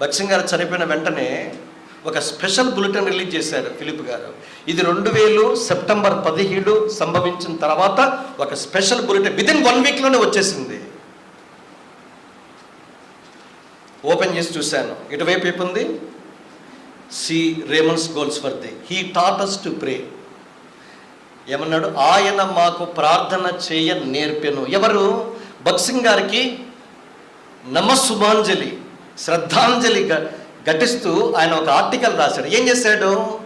భక్సింగ్ గారు చనిపోయిన వెంటనే ఒక స్పెషల్ బులెటిన్ రిలీజ్ చేశారు ఫిలిప్ గారు. ఇది రెండు వేలు సెప్టెంబర్ పదిహేడు సంభవించిన తర్వాత ఒక స్పెషల్ బులెటిన్ విదిన్ వన్ వీక్లోనే వచ్చేసింది. ఓపెన్ చేసి చూశాను. ఇటువైపు వైపు ఉంది C Raymond's goals for the he status to pray ఏమన్నాడు? ఆయన మాకు ప్రార్థన చేయ నేర్పెను ఎవరు? బక్సింగ్ గారికి నమస్సుమాంజలి. శ్రద్ధాంజలి ఘటిస్తూ ఆయన ఒక ఆర్టికల్ రాశాడు. ఏం చేశాడు?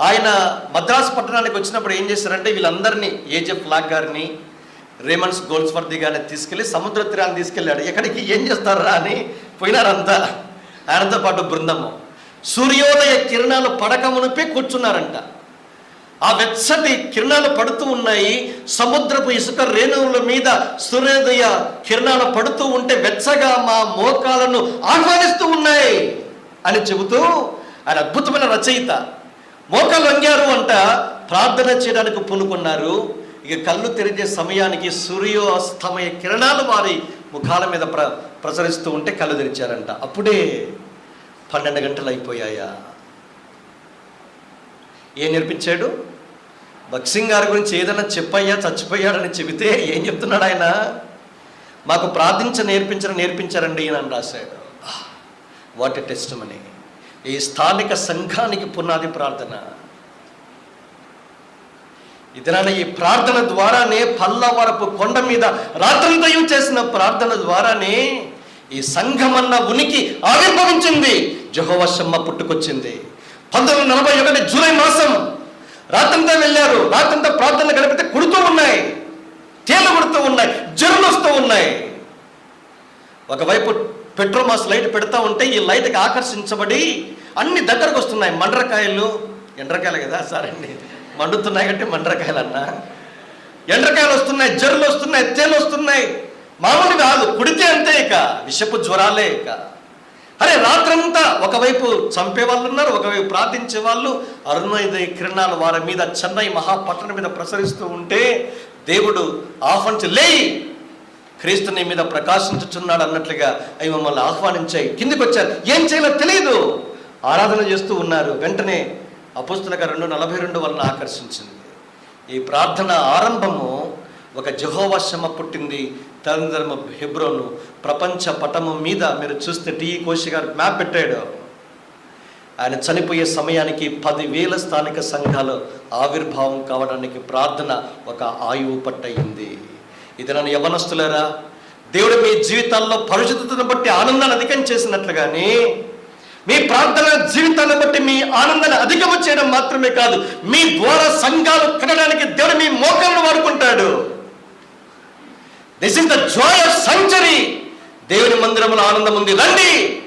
ఆయన మద్రాసు పట్టణానికి వచ్చినప్పుడు ఏం చేశారంటే వీళ్ళందరినీ ఏజెఫ్ ఫ్లాగ్ గారిని రేమన్స్ గోల్స్వర్ది గారిని తీసుకెళ్ళి సముద్ర తీరాన్ని తీసుకెళ్ళాడు. ఎక్కడికి? ఏం చేస్తారా అని పోయినారంతా. ఆయనతో పాటు బృందము. సూర్యోదయ కిరణాలు పడకమునిపై కూర్చున్నారంట. ఆ వెచ్చటి కిరణాలు పడుతూ ఉన్నాయి. సముద్రపు ఇసుక రేణువుల మీద సూర్యోదయ కిరణాలు పడుతూ ఉంటే వెచ్చగా మా మోకాలను ఆహ్వానిస్తూ ఉన్నాయి అని చెబుతూ ఆయన అద్భుతమైన రచయిత. మోకాలు వంగారు అంట ప్రార్థన చేయడానికి పూనుకున్నారు. ఇక కళ్ళు తెరిచే సమయానికి సూర్యోస్తమయ కిరణాలు వారి ముఖాల మీద ప్ర ప్రసరిస్తూ ఉంటే కళ్ళు తెరిచారంట. అప్పుడే పన్నెండు గంటలు అయిపోయాయా? ఏం నేర్పించాడు? భక్సింగ్ గారి గురించి ఏదైనా చెప్పయ్యా చచ్చిపోయాడని చెబితే ఏం చెప్తున్నాడు ఆయన? మాకు ప్రార్థించ నేర్పించడం నేర్పించారండి ఈయన అని రాశాడు. వాట్ ఎ టెస్ట్ మనీ ఈ స్థానిక సంఘానికి పునాది ప్రార్థన. ఇతరాన ఈ ప్రార్థన ద్వారానే పల్లవరపు కొండ మీద రాత్రంతయం చేసిన ప్రార్థన ద్వారానే ఈ సంఘమన్న ఉనికి ఆవిర్భవించింది. జహోవశమ్మ పుట్టుకొచ్చింది. పంతొమ్మిది వందల నలభై ఒకటి జూలై మాసం రాత్రంతా వెళ్ళారు. రాత్రంతా ప్రార్థనలు గడిపితే కుడుతూ ఉన్నాయి. తేలు కుడుతూ ఉన్నాయి. జరులు వస్తూ ఉన్నాయి. ఒకవైపు పెట్రోమాస్ లైట్ పెడతా ఉంటే ఈ లైట్కి ఆకర్షించబడి అన్ని దగ్గరకు వస్తున్నాయి. మండ్రకాయలు. ఎండ్రకాయలు కదా? సారండి మండుతున్నాయి కంటే మండ్రకాయలు అన్న ఎండ్రకాయలు వస్తున్నాయి జరులు వస్తున్నాయి తేలు వస్తున్నాయి. మామూలు కాదు. కుడితే అంతే ఇక. విషపు జ్వరాలే ఇక. అరే రాత్రంతా ఒకవైపు చంపే వాళ్ళు ఉన్నారు ఒకవైపు ప్రార్థించే వాళ్ళు అరుణోదయ కిరణాలు వారి మీద చెన్నై మహాపట్టణం మీద ప్రసరిస్తూ ఉంటే దేవుడు ఆహ్వానించి లేయి! క్రీస్తు నీ మీద ప్రకాశించుచున్నాడు అన్నట్లుగా అవి మమ్మల్ని ఆహ్వానించాయి. కిందికి వచ్చారు. ఏం చేయాలో తెలియదు ఆరాధన చేస్తూ ఉన్నారు. వెంటనే అపుస్తులక రెండు నలభై రెండు వలన ఆకర్షించింది. ఈ ప్రార్థన ఆరంభము ఒక జహోవశమ పుట్టింది. తదనంతరము హెబ్రోను ప్రపంచ పటము మీద మీరు చూస్తే టీ. కోశి గారు మ్యాప్ పెట్టాడు. ఆయన చనిపోయే సమయానికి పదివేల స్థానిక సంఘాలు ఆవిర్భావం కావడానికి ప్రార్థన ఒక ఆయువు పట్టయింది ఇది నన్ను యవనస్తులారా దేవుడు మీ జీవితాల్లో పరిశుద్ధతను బట్టి ఆనందాన్ని అధికం చేసినట్లుగానే మీ ప్రార్థన జీవితాన్ని బట్టి మీ ఆనందాన్ని అధికము చేయడం మాత్రమే కాదు మీ ద్వారా సంఘాలు కట్టడానికి దేవుడు మీ మోకాలను వాడుకుంటాడు. This is the joy of sanctuary దేవుని మందిరములో ఆనందం ఉంది. రండి.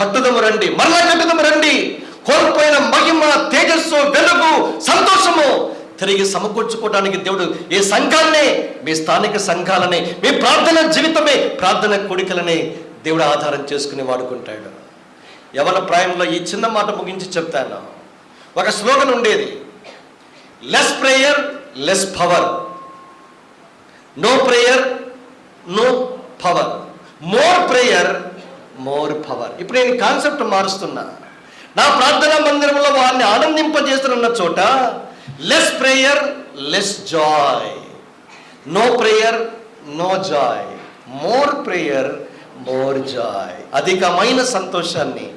కట్టుదము రండి. మరలా కట్టుదము రండి. కోల్పోయిన మహిమ తేజస్సు వెలుగు సంతోషము తిరిగి సమకూర్చుకోవడానికి దేవుడు ఏ సంఘాలనే మీ స్థానిక సంఘాలనే మీ ప్రార్థన జీవితమే ప్రార్థన కోడికలనే దేవుడు ఆధారం చేసుకుని వాడుకుంటాడు. యవన ప్రాయంలో ఈ చిన్న మాట ముగించి చెప్తాను. ఒక స్లోగన్ ఉండేది. Less prayer less power no prayer no power more prayer more power ఇప్పుడు నేను కాన్సెప్ట్ మారుస్తున్నా. నా ప్రార్థనా మందిరంలో వారిని ఆనందింపజేస్తున్న చోట less prayer less joy no prayer no joy more prayer more joy అధికమైన సంతోషాన్ని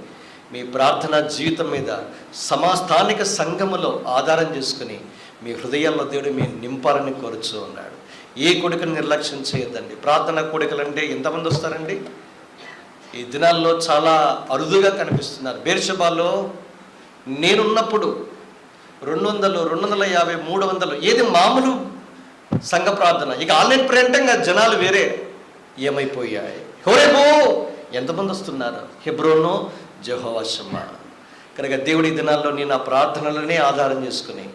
మీ ప్రార్థన జీవితం మీద సమాస్థానిక సంఘములో ఆధారం చేసుకుని మీ హృదయాల్లో దేవుడు మీ నింపాలని కోరుచూ ఉన్నాడు. ఏ కొడుకుని నిర్లక్ష్యం చేయొద్దండి. ప్రార్థన కోడికలు అంటే ఎంతమంది వస్తారండి? ఈ దినాల్లో చాలా అరుదుగా కనిపిస్తున్నారు. బేర్షబాలో నేనున్నప్పుడు రెండు వందలు రెండు వందల యాభై మూడు వందలు ఏది మామూలు సంఘ ప్రార్థన. ఇక ఆన్లైన్ ప్రేయర్ అంటే ఇంకా జనాలు వేరే ఏమైపోయాయి. హోరేపో ఎంతమంది వస్తున్నారు? హెబ్రోను జహోవశమ్మ కనుక దేవుడి దినాల్లో నేను ఆ ప్రార్థనలనే ఆధారం చేసుకుని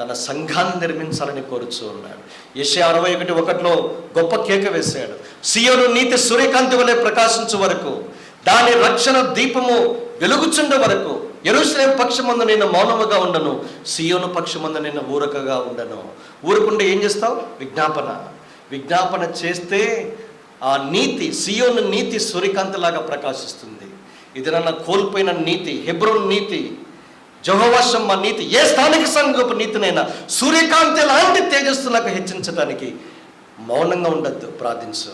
తన సంఘాన్ని నిర్మించాలని కోరుచూ ఉన్నాడు. యశ అరవై ఒకటి ఒకటిలో గొప్ప కేక వేశాడు. సియోను నీతి సూర్యకాంతి వలె ప్రకాశించు వరకు దాని రక్షణ దీపము వెలుగుచుండ వరకు ఎరుసలేం పక్షమందు నేను మౌనముగా ఉండను సియోను పక్షమందు నేను ఊరకగా ఉండను. ఊరకుంటే ఏం చేస్తావు? విజ్ఞాపన. విజ్ఞాపన చేస్తే ఆ నీతి సియోను నీతి సూర్యకాంతిలాగా ప్రకాశిస్తుంది. ఇది నన్న కోల్పోయిన నీతి హెబ్రోన్ నీతి. జహోవాషమ్మ నీతి ఏ స్థానిక సంఘపు నీతినైనా సూర్యకాంతి లాంటి తేజస్సులకు హెచ్చించడానికి మౌనంగా ఉండద్దు ప్రార్థించు.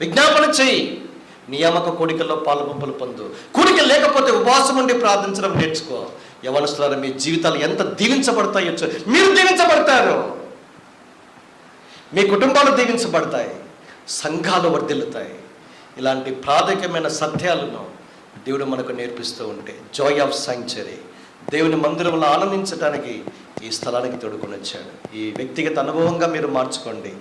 విజ్ఞాపన చేయి నియామక కోడికల్లో పాలుపంపులు పొందు. కోడిక లేకపోతే ఉపవాసం ఉండి ప్రార్థించడం నేర్చుకో. యవనస్తులారా మీ జీవితాలు ఎంత దీవించబడతాయో మీరు దీవించబడతారు. మీ కుటుంబాలు దీవించబడతాయి. సంఘాలు వర్ధిల్లుతాయి. ఇలాంటి ప్రాథమికమైన సత్యాలను దేవుడు మనకు నేర్పిస్తూ ఉంటే జాయ్ ఆఫ్ సాంక్చరీ దేవుని మందిరంలో ఆనందించడానికి ఈ స్థలానికి తోడుకొని వచ్చాడు. ఈ వ్యక్తిగత అనుభవంగా మీరు మార్చుకోండి.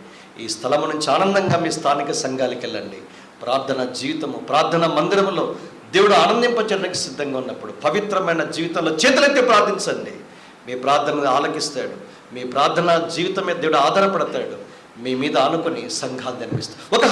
ఈ స్థలము నుంచి ఆనందంగా మీ స్థానిక సంఘాలకు వెళ్ళండి. ప్రార్థన జీవితము ప్రార్థన మందిరములో దేవుడు ఆనందింపచేయడానికి సిద్ధంగా ఉన్నప్పుడు పవిత్రమైన జీవితంలో చేతులెత్తి ప్రార్థించండి. మీ ప్రార్థనను ఆలకిస్తాడు. మీ ప్రార్థన జీవితం మీద దేవుడు ఆధారపడతాడు. మీ మీద ఆనుకొని సంఘాన్ని అనిపిస్తాడు ఒక